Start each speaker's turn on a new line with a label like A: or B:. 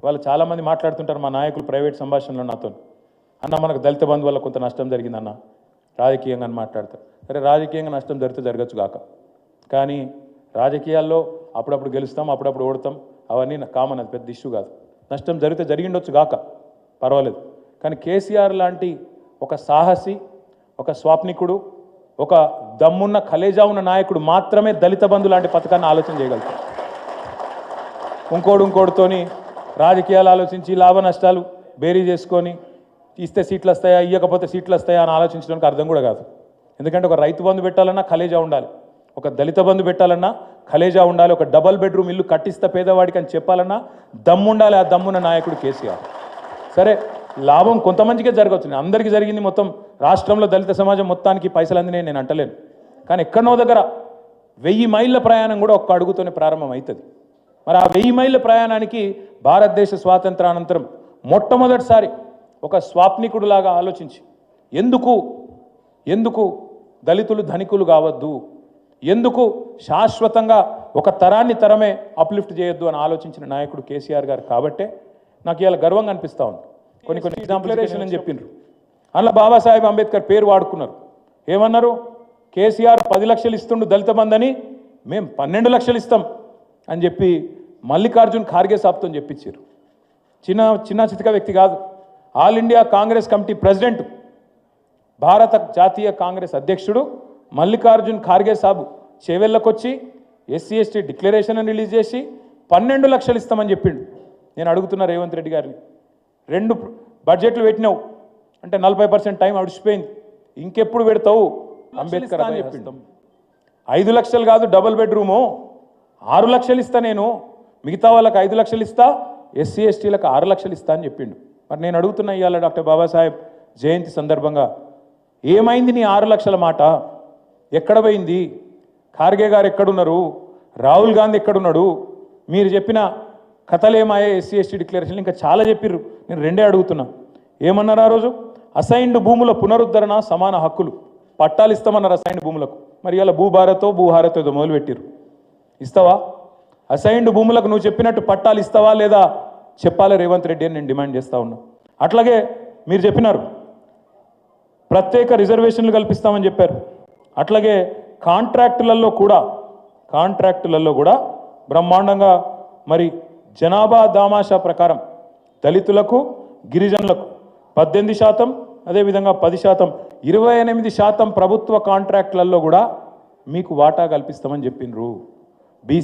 A: ఇవాళ చాలామంది మాట్లాడుతుంటారు మా నాయకులు ప్రైవేట్ సంభాషణలో నాతో. అన్న మనకు దళిత బంధు వల్ల కొంత నష్టం జరిగిందన్న. రాజకీయంగా అని మాట్లాడతారు. సరే రాజకీయంగా నష్టం జరిగితే జరగచ్చు కాక కానీ రాజకీయాల్లో అప్పుడప్పుడు గెలుస్తాం అప్పుడప్పుడు ఓడతాం. అవన్నీ కామన్ అది పెద్ద ఇష్యూ కాదు. నష్టం జరిగితే జరిగిండొచ్చు కాక పర్వాలేదు. కానీ కేసీఆర్ లాంటి ఒక సాహసి ఒక స్వాప్నికుడు ఒక దమ్మున్న కలేజా ఉన్న నాయకుడు మాత్రమే దళిత బంధు లాంటి పథకాన్ని ఆలోచన చేయగలుగుతాడు. ఇంకోడు ఇంకోటితోని రాజకీయాలు ఆలోచించి లాభ నష్టాలు బేరీ చేసుకొని ఇస్తే సీట్లు వస్తాయా ఇవ్వకపోతే సీట్లు వస్తాయా అని ఆలోచించడానికి అర్థం కూడా కాదు. ఎందుకంటే ఒక రైతు బంధు పెట్టాలన్నా కలేజా ఉండాలి. ఒక దళిత బంధు పెట్టాలన్నా కలేజా ఉండాలి. ఒక డబల్ బెడ్రూమ్ ఇల్లు కట్టిస్తా పేదవాడికి అని చెప్పాలన్నా దమ్ముండాలి ఆ దమ్మున్న నాయకుడు కేసీఆర్. సరే లాభం కొంతమందికే జరగవచ్చు అందరికీ జరిగింది మొత్తం రాష్ట్రంలో దళిత సమాజం మొత్తానికి పైసలు అందినాయి నేను అంటలేను. కానీ ఎక్కడనో దగ్గర వెయ్యి మైళ్ళ ప్రయాణం కూడా ఒక్క అడుగుతోనే ప్రారంభం అవుతుంది మరి ఆ వెయ్యి మైళ్ళ ప్రయాణానికి భారతదేశ స్వాతంత్రానంతరం మొట్టమొదటిసారి ఒక స్వాప్నికుడులాగా ఆలోచించి ఎందుకు ఎందుకు దళితులు ధనికులు కావద్దు? ఎందుకు శాశ్వతంగా ఒక తరాన్ని తరమే అప్లిఫ్ట్ చేయొద్దు అని ఆలోచించిన నాయకుడు కేసీఆర్ గారు? కాబట్టే నాకు ఇవాళ గర్వంగా అనిపిస్తూ ఉంది. కొన్ని కొన్ని ఎగ్జాంపులేషన్ అని చెప్పిండ్రు అందులో బాబాసాహెబ్ అంబేద్కర్ పేరు వాడుకున్నారు. ఏమన్నారు? కేసీఆర్ పది లక్షలు ఇస్తుండు దళిత బంధని మేము పన్నెండు లక్షలు ఇస్తాం. అని చెప్పి మల్లికార్జున్ ఖార్గే సాబ్తో చెప్పించారు. చిన్న చిన్న చితక వ్యక్తి కాదు. All India Congress committee president భారత జాతీయ కాంగ్రెస్ అధ్యక్షుడు మల్లికార్జున్ ఖార్గే సాబు చేవెళ్ళకొచ్చి ఎస్సీ ఎస్టీ డిక్లరేషన్ రిలీజ్ చేసి పన్నెండు లక్షలు ఇస్తామని చెప్పిండు. నేను అడుగుతున్నా రేవంత్ రెడ్డి గారిని. రెండు బడ్జెట్లు పెట్టినావు. అంటే నలభై పర్సెంట్ టైం అడిచిపోయింది. ఇంకెప్పుడు పెడతావు? అంబేద్కర్ అని చెప్పిండు. ఐదు లక్షలు కాదు డబుల్ బెడ్రూము. ఆరు లక్షలు ఇస్తా నేను మిగతా వాళ్ళకి ఐదు లక్షలు ఇస్తా ఎస్సీ ఎస్టీలకు ఆరు లక్షలు ఇస్తా అని చెప్పిండు. మరి నేను అడుగుతున్నా ఇవాళ డాక్టర్ బాబాసాహెబ్ జయంతి సందర్భంగా ఏమైంది నీ ఆరు లక్షల మాట? ఎక్కడ పోయింది? ఖార్గే గారు ఎక్కడున్నారు? రాహుల్ గాంధీ ఎక్కడున్నాడు? మీరు చెప్పిన కథలేమాయే ఎస్సీ ఎస్టీ డిక్లరేషన్ ఇంకా చాలా చెప్పిర్రు. నేను రెండే అడుగుతున్నా. ఏమన్నారు ఆ రోజు? అసైన్డ్ భూముల పునరుద్ధరణ సమాన హక్కులు. పట్టాలు ఇస్తామన్నారు అసైన్డ్ భూములకు. మరి ఇలా భూభారతో భూహారతో ఏదో మొదలుపెట్టిరు ఇస్తావా? అసైన్డ్ భూములకు నువ్వు చెప్పినట్టు పట్టాలు ఇస్తావా లేదా చెప్పాలి రేవంత్ రెడ్డి అని నేను డిమాండ్ చేస్తా ఉన్నా. అట్లాగే మీరు చెప్పినారు ప్రత్యేక రిజర్వేషన్లు కల్పిస్తామని చెప్పారు. అట్లాగే కాంట్రాక్టులలో కూడా కాంట్రాక్టులలో కూడా బ్రహ్మాండంగా మరి జనాభా దామాషా ప్రకారం దళితులకు గిరిజనులకు పద్దెనిమిది శాతం అదేవిధంగా పది శాతం ఇరవై ఎనిమిది శాతం ప్రభుత్వ కాంట్రాక్టులలో కూడా మీకు వాటా కల్పిస్తామని చెప్పిండ్రు ಬಿ